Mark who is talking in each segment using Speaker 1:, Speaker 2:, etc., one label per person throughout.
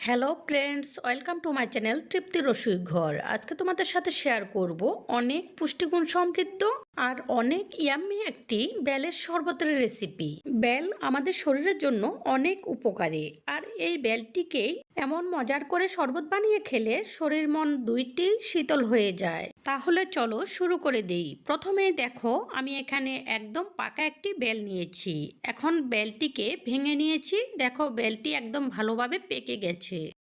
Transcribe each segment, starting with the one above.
Speaker 1: Hello friends, welcome to my channel Tripti Rasui Ghar আজকে তোমাদের সাথে শেয়ার করব অনেক পুষ্টিগুণ সমৃদ্ধ আর অনেক ইয়াম্মি একটি বেলের শরবতের রেসিপি বেল আমাদের শরীরের জন্য অনেক উপকারী। আর এই বেলটিকেই এমন মজার করে শরবত বানিয়ে খেলে শরীর মন দুইটি শীতল হয়ে যায়। তাহলে চলো শুরু করে দেই। প্রথমে দেখো, আমি এখানে একদম পাকা একটি বেল নিয়েছি। এখন বেলটিকে ভেঙে নিয়েছি। দেখো, বেলটি একদম ভালোভাবে পেকে গেছে।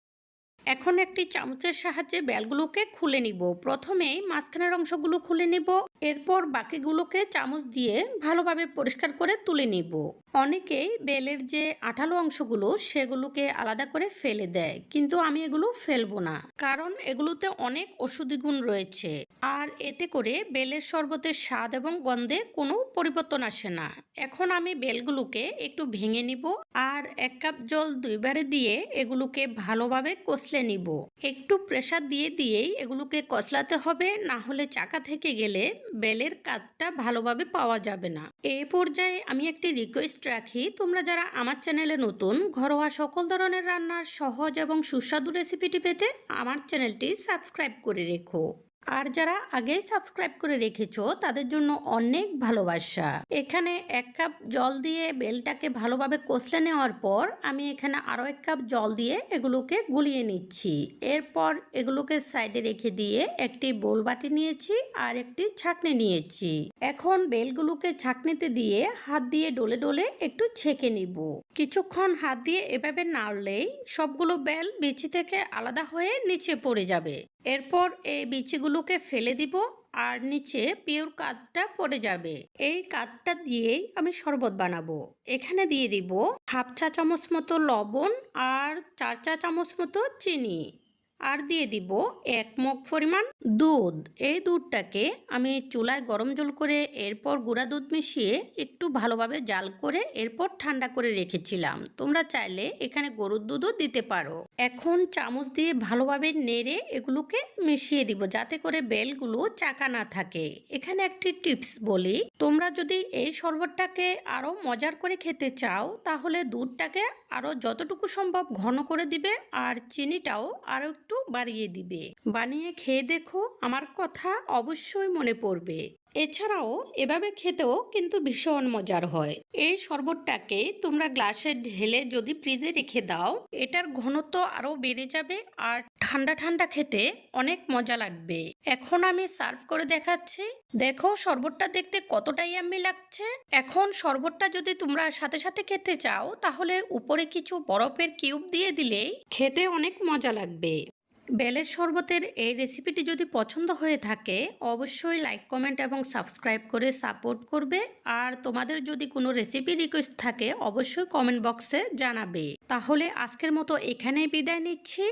Speaker 1: এখন একটি চামচের সাহায্যে বেলগুলোকে খুলে নিব। প্রথমে মাঝখানের অংশগুলো খুলে নিব। এরপর বাকিগুলোকে চামচ দিয়ে ভালোভাবে পরিষ্কার করে তুলে নিব। অনেকেই বেলের যে আঠালো অংশগুলো সেগুলোকে আলাদা করে ফেলে দেয়, কিন্তু আমি এগুলো ফেলব না। কারণ এগুলোতে অনেক ওষুধি গুণ রয়েছে। আর এতে করে বেলের শরবতের স্বাদ এবং গন্ধে কোনো পরিবর্তন আসে না। এখন আমি বেলগুলোকে একটু ভেঙে নিব আর এক কাপ জল দুইবারে দিয়ে এগুলোকে ভালোভাবে কষলে নিব। একটু প্রেসার দিয়ে দিয়েই এগুলোকে কষলাতে হবে, না হলে চাকা থেকে গেলে বেলের কাজটা ভালোভাবে পাওয়া যাবে না। এ পর্যায়ে আমি একটি রিকোয়েস্ট রাখি। তোমরা যারা আমার চ্যানেলে নতুন, ঘরোয়া সকল ধরনের রান্নার সহজ এবং সুস্বাদু রেসিপিটি পেতে আমার চ্যানেলটি সাবস্ক্রাইব করে রেখো। আর যারা আগেই সাবস্ক্রাইব করে রেখেছো, তাদের জন্য অনেক ভালোবাসা। এখানে এক কাপ জল দিয়ে বেলটাকে ভালোভাবে কষলে নেওয়ার পর, আমি এখানে আরও এক কাপ জল দিয়ে এগুলোকে গুলিয়ে নিচ্ছি। এরপর এগুলোকে সাইডে রেখে দিয়ে একটি বোল বাটি নিয়েছি আর একটি ছাকনি নিয়েছি। এখন বেলগুলোকে ছাকনিতে দিয়ে হাত দিয়ে ডলে ডলে একটু ছেঁকে নিব। কিছুক্ষণ হাত দিয়ে এভাবে নাড়লেই সবগুলো বেল বিচি থেকে আলাদা হয়ে নিচে পড়ে যাবে। এরপর এই বিচিগুলোকে ফেলে দিব আর নিচে পিওর কাঠটা পড়ে যাবে। এই কাঠটা দিয়েই আমি শরবত বানাবো। এখানে দিয়ে দিব হাফ চা চামচ মতো লবণ আর চার চা চামচ মতো চিনি। আর দিয়ে দিব এক মগ পরিমাণ দুধ। এই দুধটাকে আমি চুলায় গরম জল করে এরপর গুঁড়া দুধ মিশিয়ে একটু ভালোভাবে জাল করে এরপর ঠান্ডা করে রেখেছিলাম। তোমরা চাইলে এখানে গরুর দুধও দিতে পারো। এখন চামচ দিয়ে ভালোভাবে নেড়ে এগুলোকে মিশিয়ে দিব যাতে করে বেলগুলো চাকা না থাকে। এখানে একটি টিপস বলি, তোমরা যদি এই শরবতটাকে আরও মজার করে খেতে চাও, তাহলে দুধটাকে আরও যতটুকু সম্ভব ঘন করে দিবে আর চিনিটাও আরও একটু বাড়িয়ে দিবে। বানিয়ে খেয়ে দেখো, আমার কথা অবশ্যই মনে পড়বে। এছাড়াও, এভাবে খেতেও কিন্তু ভীষণ মজার হয়। এই শরবতটাকে তোমরা গ্লাসে ঢেলে যদি ফ্রিজে রেখে দাও, এটার ঘনত্ব আরও বেড়ে যাবে আর ঠান্ডা ঠান্ডা খেতে অনেক মজা লাগবে। এখন আমি সার্ভ করে দেখাচ্ছি। দেখো, শরবতটা দেখতে কতটাই আমি লাগছে। এখন শরবতটা যদি তোমরা সাথে সাথে খেতে চাও, তাহলে উপরে কিছু বরফের কিউব দিয়ে দিলেই খেতে অনেক মজা লাগবে। বেলের শরবতের এই রেসিপিটি যদি পছন্দ হয়ে থাকে, অবশ্যই লাইক কমেন্ট এবং সাবস্ক্রাইব করে সাপোর্ট করবে। আর তোমাদের যদি কোনো রেসিপি রিকোয়েস্ট থাকে, অবশ্যই কমেন্ট বক্সে জানাবে। তাহলে আজকের মতো এখানেই বিদায় নিচ্ছি।